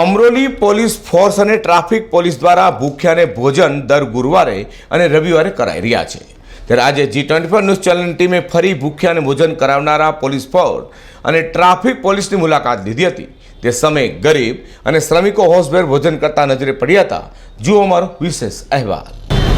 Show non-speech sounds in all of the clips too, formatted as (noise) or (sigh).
Amroli police force અને traffic police દ્વારા ભૂખ્યાને ભોજન દર ગુરુવારે અને રવિવારે કરાઈ રહ્યા છે. ત્યારે આજે જી ટ્વેન્ટી ફોર ન્યૂઝ ચેનલની ટીમે ફરી ભૂખ્યાને ભોજન કરાવનારા પોલીસ ફોર્સ અને ટ્રાફિક પોલીસની મુલાકાત લીધી હતી. તે સમયે ગરીબ અને શ્રમિકો હોશભેર ભોજન કરતા નજરે પડ્યા હતા. જુઓ અમારો વિશેષ અહેવાલ.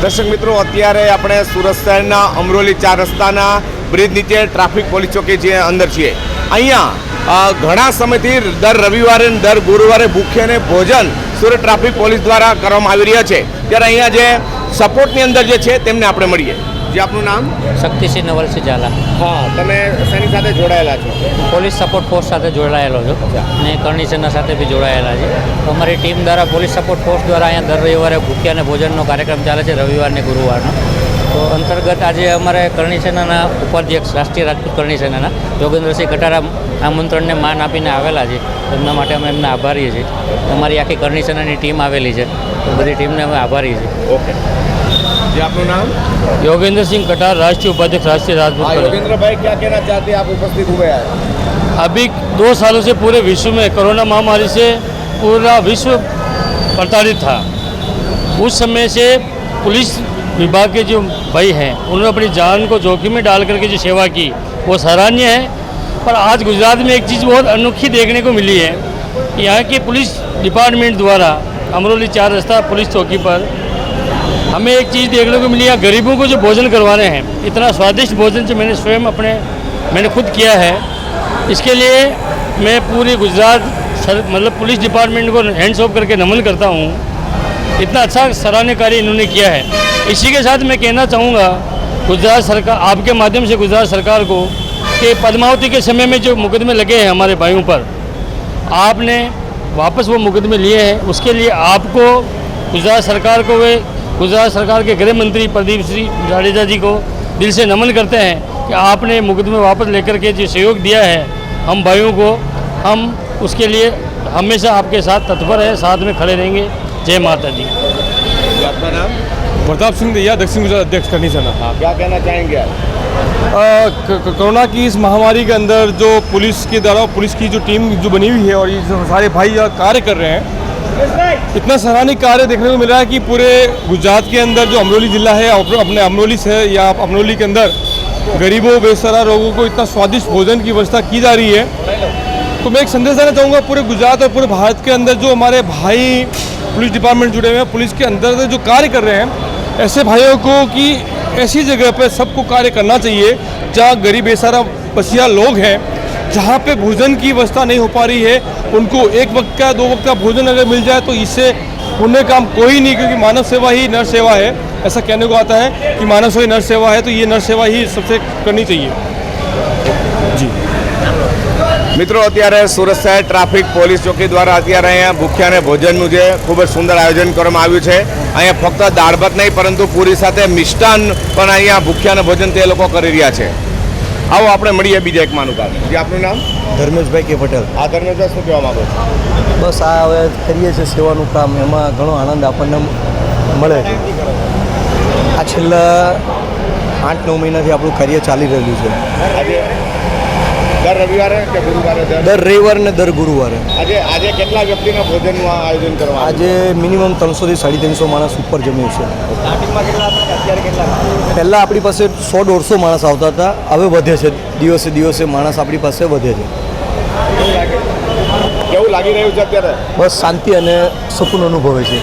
દર્શક મિત્રો, અત્યારે આપણે સુરત શહેરના અમરોલી ચાર રસ્તાના બ્રિજ નીચે ટ્રાફિક પોલીસ ચોકી જે અંદર છીએ. અહીંયા ઘણા સમયથી દર રવિવારે દર ગુરુવારે ભૂખ્યને ભોજન સુરત ટ્રાફિક પોલીસ દ્વારા કરવામાં આવી રહ્યા છે. ત્યારે અહીંયા જે સપોર્ટની અંદર જે છે તેમને આપણે મળીએ. જે આપનું નામ? શક્તિસિંહ નવલસિંહ ઝાલા. હા તમે શેની સાથે જોડાયેલા છો? પોલીસ સપોર્ટ ફોર્સ સાથે જોડાયેલો છો. અને કરણી સેના સાથે બી જોડાયેલા છે અમારી ટીમ દ્વારા પોલીસ સપોર્ટ ફોર્સ દ્વારા અહીંયા દર રવિવારે ભૂખ્યા અને ભોજનનો કાર્યક્રમ ચાલે છે રવિવારને ગુરુવારનો. તો અંતર્ગત આજે અમારે કરણી સેનાના ઉપાધ્યક્ષ રાષ્ટ્રીય રાજપૂત કરણી સેનાના યોગેન્દ્રસિંહ કટારા આમંત્રણને માન આપીને આવેલા છે એમના માટે અમે એમને આભારીએ છીએ અમારી આખી કરણી સેનાની ટીમ આવેલી છે તો બધી ટીમને અમે આભારી છીએ ઓકે જે આપનું નામ योगेंद्र सिंह कटार राष्ट्रीय उपाध्यक्ष राष्ट्रीय राजपूत हाँ कॉलेज। योगेंद्र भाई क्या कहना चाहते हैं आप उपस्थित हुए हैं अभी दो सालों से पूरे विश्व में कोरोना महामारी से पूरा विश्व प्रताड़ित था उस समय से पुलिस विभाग के जो भाई हैं, उन्होंने अपनी जान को जोखिम में डाल करके जो सेवा की, वो सराहनीय है। पर आज गुजरात में एक चीज़ बहुत अनोखी देखने को मिली है यहाँ की पुलिस डिपार्टमेंट द्वारा, अमरोली चार रास्ता पुलिस चौकी पर, हमें एक चीज़ देखने को मिली, यहाँ गरीबों को जो भोजन करवाने हैं, इतना स्वादिष्ट भोजन जो मैंने स्वयं अपने, मैंने खुद किया है। इसके लिए मैं पूरी गुजरात मतलब पुलिस डिपार्टमेंट को हैंड्स ऑफ़ करके नमन करता हूँ। इतना अच्छा सराहनीय कार्य इन्होंने किया है। इसी के साथ मैं कहना चाहूँगा, गुजरात सरकार, आपके माध्यम से गुजरात सरकार को कि पद्मावती के समय में जो मुकदमे लगे हैं हमारे भाइयों पर, आपने वापस वो मुकदमे लिए हैं। उसके लिए आपको गुजरात सरकार को वे, गुजरात सरकार के गृह मंत्री प्रदीप सिंह जाडेजा जी को दिल से नमन करते हैं कि आपने मुकदमे वापस लेकर के जो सहयोग दिया है हम भाइयों को, हम उसके लिए हमेशा आपके साथ तत्पर है, साथ में खड़े रहेंगे। जय माता दी। जी आपका नाम? प्रताप सिंह दैया दक्षिण गुजरात अध्यक्ष करनी सेना हाँ। क्या कहना चाहेंगे आप? कोरोना की इस महामारी के अंदर जो पुलिस के द्वारा पुलिस की जो टीम जो बनी हुई है और ये जो सारे भाई कार्य कर रहे हैं इतना सराहनीय कार्य देखने को मिल रहा है कि पूरे गुजरात के अंदर जो अमरोली जिला है अपने अमरोली से या अमरोली के अंदर गरीबों बेसरा लोगों को इतना स्वादिष्ट भोजन की व्यवस्था की जा रही है। तो मैं एक संदेश देना चाहूँगा पूरे गुजरात और पूरे भारत के अंदर जो हमारे भाई पुलिस डिपार्टमेंट जुड़े हुए हैं, पुलिस के अंदर जो कार्य कर रहे हैं, ऐसे भाइयों को कि ऐसी जगह पर सबको कार्य करना चाहिए, जहाँ गरीब बेसारा बसिया लोग हैं, जहाँ पे भोजन की व्यवस्था नहीं हो पा रही है, उनको एक वक्त का, दो वक्त का भोजन अगर मिल जाए तो इससे पुण्य काम कोई नहीं, क्योंकि मानव सेवा ही नर सेवा है। ऐसा कहने को आता है कि मानव सेवा नर सेवा है तो ये नर सेवा ही सबसे करनी चाहिए। મિત્રો અત્યારે સુરત શહેર ટ્રાફિક પોલીસ ચોકી દ્વારા અત્યારે અહીંયા ભૂખ્યાને ભોજનનું જે ખૂબ જ સુંદર આયોજન કરવામાં આવ્યું છે. અહીંયા ફક્ત દાળ ભાત નહીં પરંતુ પૂરી સાથે મિષ્ટાન પણ અહીંયા ભૂખ્યાને ભોજન તે લોકો કરી રહ્યા છે. આવો આપણે મળીએ બીજા એક માનુકાર જે આપનું નામ? ધર્મેશભાઈ કે પટેલ. આ ધર્મેશભાઈ શું કહેવા માગો છો? બસ આ હવે કરીએ છીએ સેવાનું કામ. એમાં ઘણો આનંદ આપણને મળે છે. આ છેલ્લા આઠ નવ મહિનાથી આપણું કાર્ય ચાલી રહેલું છે. આજે દર રવિવારે કે ગુરુવારે દર? રવિવારે ને દર ગુરુવારે. આજે આજે કેટલા વ્યક્તિના ભોજનનું આયોજન કરવામાં આજે મિનિમમ ત્રણસોથી સાડી ત્રણસો માણસ ઉપર જમ્યું છે પહેલાં આપણી પાસે સો દોઢસો માણસ આવતા હતા હવે વધે છે. દિવસે દિવસે માણસ આપણી પાસે વધે છે. કેવું લાગી? રહ્યું છે અત્યારે? બસ શાંતિ અને સુકૂન અનુભવે છે.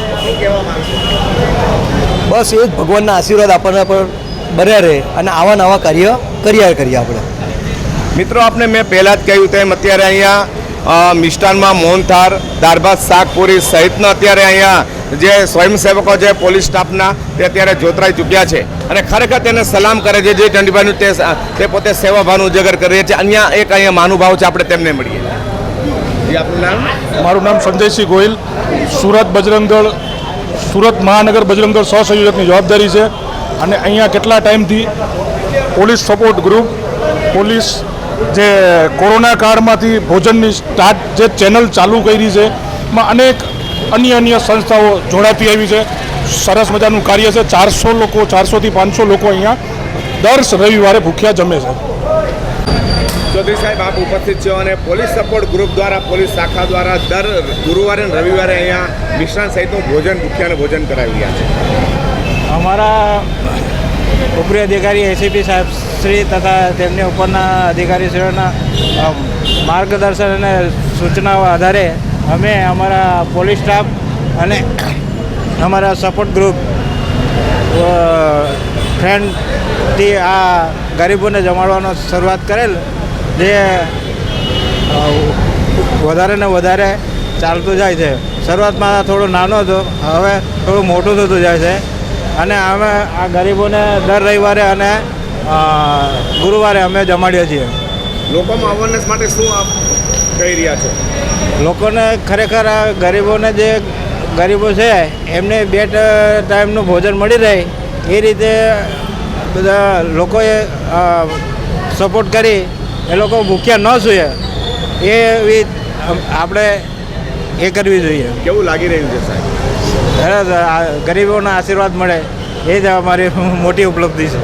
બસ એ જ ભગવાનના આશીર્વાદ આપણને પર બન્યા રહે અને આવા નવા કાર્ય કર્યા કરીએ આપણે. મિત્રો, આપને મેં પહેલાં જ કહ્યું તેમ અત્યારે અહીંયા મિષ્ટાનમાં મોહનથાર દારભાત શાકપુરી સહિતના અત્યારે અહીંયા જે સ્વયંસેવકો છે પોલીસ સ્ટાફના તે અત્યારે જોતરાઈ ચૂક્યા છે. અને ખરેખર તેને સલામ કરે છે, જે ચંડીભાઈનું તે તે પોતે સેવાભાવનું ઉજાગર કરીએ છે. અહીંયા એક અહીંયા મહાનુભાવ છે, આપણે તેમને મળીએ. આપનું નામ? મારું નામ સંજયસિંહ ગોહિલ. સુરત બજરંગદળ, સુરત મહાનગર બજરંગદળ સહસંયોજકની જવાબદારી છે. અને અહીંયા કેટલા ટાઈમથી પોલીસ સપોર્ટ ગ્રુપ, પોલીસ જે કોરોના કાળમાંથી ભોજનની સ્ટાર્ટ જે ચેનલ ચાલુ કરી છે એમાં અનેક અન્ય અન્ય સંસ્થાઓ જોડાતી આવી છે. સરસ મજાનું કાર્ય છે. ચારસો લોકો ચારસોથી પાંચસો લોકો અહીંયા દર રવિવારે ભૂખ્યા જમે છે. ચૌધરી સાહેબ આપ ઉપસ્થિત છો અને પોલીસ સપોર્ટ ગ્રુપ દ્વારા પોલીસ શાખા દ્વારા દર ગુરુવારે અને રવિવારે અહીંયા મિષ્ટાન સહિતનું ભોજન ભૂખ્યાને ભોજન કરાવી રહ્યા છે. અમારા ઉપરી અધિકારી એસીપી સાહેબ શ્રી તથા તેમની ઉપરના અધિકારીશ્રીઓના માર્ગદર્શન અને સૂચનાઓ આધારે અમે અમારા પોલીસ સ્ટાફ અને અમારા સપોર્ટ ગ્રુપ ફ્રેન્ડથી આ ગરીબોને જમાડવાનો શરૂઆત કરેલ, જે વધારે ને વધારે ચાલતું જાય છે. શરૂઆતમાં થોડો નાનો હતો, હવે થોડું મોટું થતું જાય છે. અને અમે આ ગરીબોને દર રવિવારે અને ગુરુવારે અમે જમાડીએ છીએ. લોકોમાં અવેરનેસ માટે શું આપ કહી રહ્યા છો? લોકોને ખરેખર આ ગરીબોને જે ગરીબો છે એમને બે ટાઈમનું ભોજન મળી રહે એ રીતે બધા લોકોએ સપોર્ટ કરી એ લોકો ભૂખ્યા ન સૂએ એ એવી આપણે એ કરવી જોઈએ. કેવું લાગી રહ્યું છે સાહેબ? ગરીબોના આશીર્વાદ મળે એ જ અમારી (laughs) મોટી ઉપલબ્ધિ છે.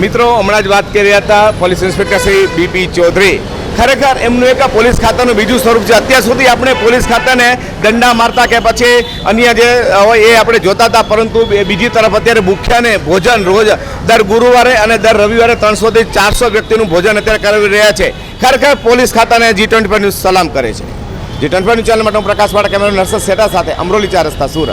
મિત્રો, હમણાં જ વાત કરી રહ્યા હતા police inspector Shri BP Chaudhary. ખરેખર એમનું એક પોલીસ ખાતાનું બીજું સ્વરૂપ છે. અત્યાર સુધી આપણે પોલીસ ખાતાને દંડા મારતા કે પછી અન્ય જે હોય એ આપણે જોતા હતા, પરંતુ બીજી તરફ અત્યારે ભૂખ્યાને ભોજન રોજ દર ગુરુવારે અને દર રવિવારે ત્રણસોથી ચારસો વ્યક્તિનું ભોજન અત્યારે કરાવી રહ્યા છે. ખરેખર પોલીસ ખાતાને જી ટ્વેન્ટી સલામ કરે છે. જી ટ્વેન્ટી ન્યૂઝ ચેનલ માટે હું પ્રકાશ વાળા કેમેરા નર્સદ સેટા સાથે, અમરોલી ચાર રસ્તા સુરત.